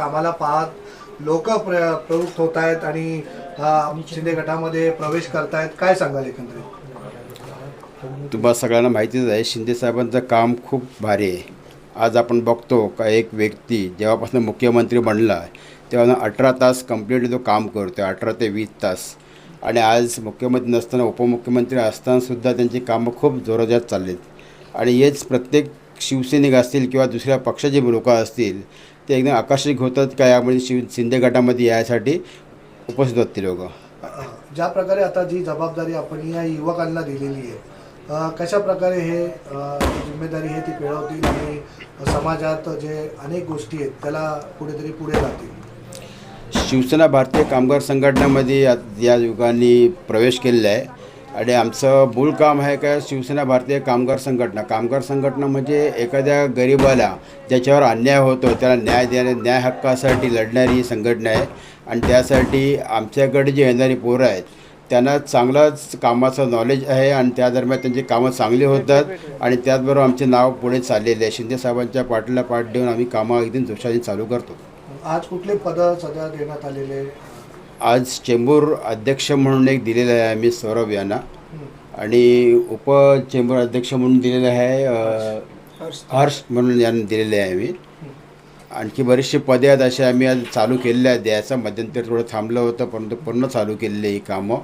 कामाला पाहत लोक प्र प्रवृत्त होत आहेत आणि हा शिंदे गटामध्ये प्रवेश करतायत. काय सांगाल एकंदरीत? तुम्हाला सगळ्यांना माहितीच आहे शिंदे साहेबांचं काम खूप भारी आहे. आज आपण बघतो का एक व्यक्ती जेव्हापासून मुख्यमंत्री बनला तेव्हा अठरा तास कंप्लीट तो काम करतो अठरा ते वीस तास. आणि आज मुख्यमंत्री नसताना उपमुख्यमंत्री असतानासुद्धा त्यांची कामं खूप जोराजात चाललीत. आणि हेच प्रत्येक शिवसैनिक असतील किंवा दुसऱ्या पक्षाचे लोक असतील ते एकदम आकर्षित होतात का यामध्ये शिव शिंदे गटामध्ये यासाठी उपस्थित होतात ते लोक? ज्या प्रकारे आता जी जबाबदारी आपण या युवकांना दिलेली आहे कशा प्रकारे हे जिम्मेदारी आहे ती पेळवतील आणि समाजात जे अनेक गोष्टी आहेत त्याला कुठेतरी पुढे जातील? शिवसेना भारतीय कामगार संघटनेमध्ये या या युगांनी प्रवेश केलेला आहे. आणि आमचं मूळ काम आहे का शिवसेना भारतीय कामगार संघटना. कामगार संघटना म्हणजे एखाद्या गरिबाला ज्याच्यावर अन्याय होतो त्याला न्याय देण्या न्याय हक्कासाठी लढणारी ही संघटना आहे. आणि त्यासाठी आमच्याकडे जी येणारी पोरं आहेत त्यांना चांगलंच कामाचं नॉलेज आहे आणि त्या दरम्यान त्यांची कामं चांगली होतात. आणि त्याचबरोबर आमचे नाव पुढे चाललेले आहे. शिंदेसाहेबांच्या पाठीला पाठ देऊन आम्ही कामं एकदम जोशाने चालू करतो. आज कुठले पद सध्या देण्यात आलेले आज चेंबूर अध्यक्ष म्हणून एक दिलेलं आहे आम्ही सौरभ यांना. आणि उप चेंबूर अध्यक्ष म्हणून दिलेलं आहे हर्ष. म्हणून यांना दिलेले आहे आम्ही आणखी बरीचशी पदे आहेत असे आम्ही आज चालू केलेले आहेत. द्यायचं मध्यंतरी थोडं थांबलं होतं परंतु पूर्ण चालू केलेली ही कामं.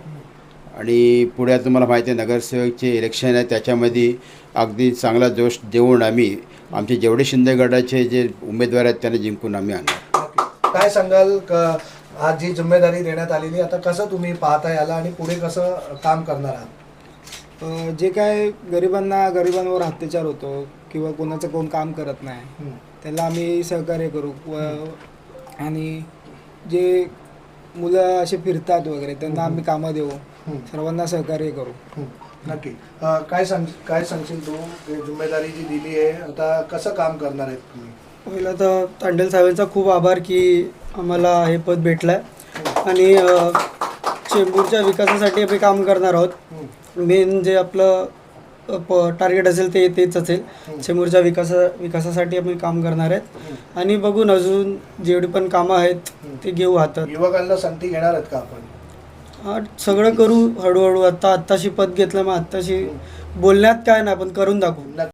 आणि पुढे तुम्हाला माहिती आहे नगरसेवकचे इलेक्शन आहे त्याच्यामध्ये अगदी चांगला जोश देऊन आम्ही आमचे जेवढे शिंदे गटाचे जे उमेदवार आहेत त्यांना जिंकून आम्ही आणणार. काय सांगाल क- आज जी जिम्मेदारी देण्यात आलेली आता कसं तुम्ही पाहता याला आणि पुढे कसं काम करणार आहात? अ, जे काय गरिबांना गरिबांवर अत्याचार होतो किंवा कोणाचं कोण काम करत नाही. त्याला आम्ही सहकार्य करू. व आणि जे मुलं असे फिरतात वगैरे त्यांना आम्ही कामं देऊ. सर्वांना सहकार्य करू. नक्की. अ, काय सांग काय सांगशील तू? हे जिम्मेदारी जी दिली आहे आता कसं काम करणार आहेत तुम्ही? पहिलं तर तांडेल साहेबांचा खूप आभार की आम्हाला हे पद भेटलं आहे आणि चेंबूरच्या विकासासाठी आम्ही काम करणार आहोत. मेन जे आपलं प टार्गेट असेल ते तेच असेल. चेंबूरच्या विकासा विकासासाठी आम्ही काम करणार आहेत. आणि बघून अजून जेवढी पण कामं आहेत ते घेऊ हातात. युवकांना संधी घेणार आहेत का आपण? हा, सगळं करू हळूहळू. आता आत्ताशी पद घेतलं मग आत्ताशी बोलण्यात काय नाही पण करून दाखवू.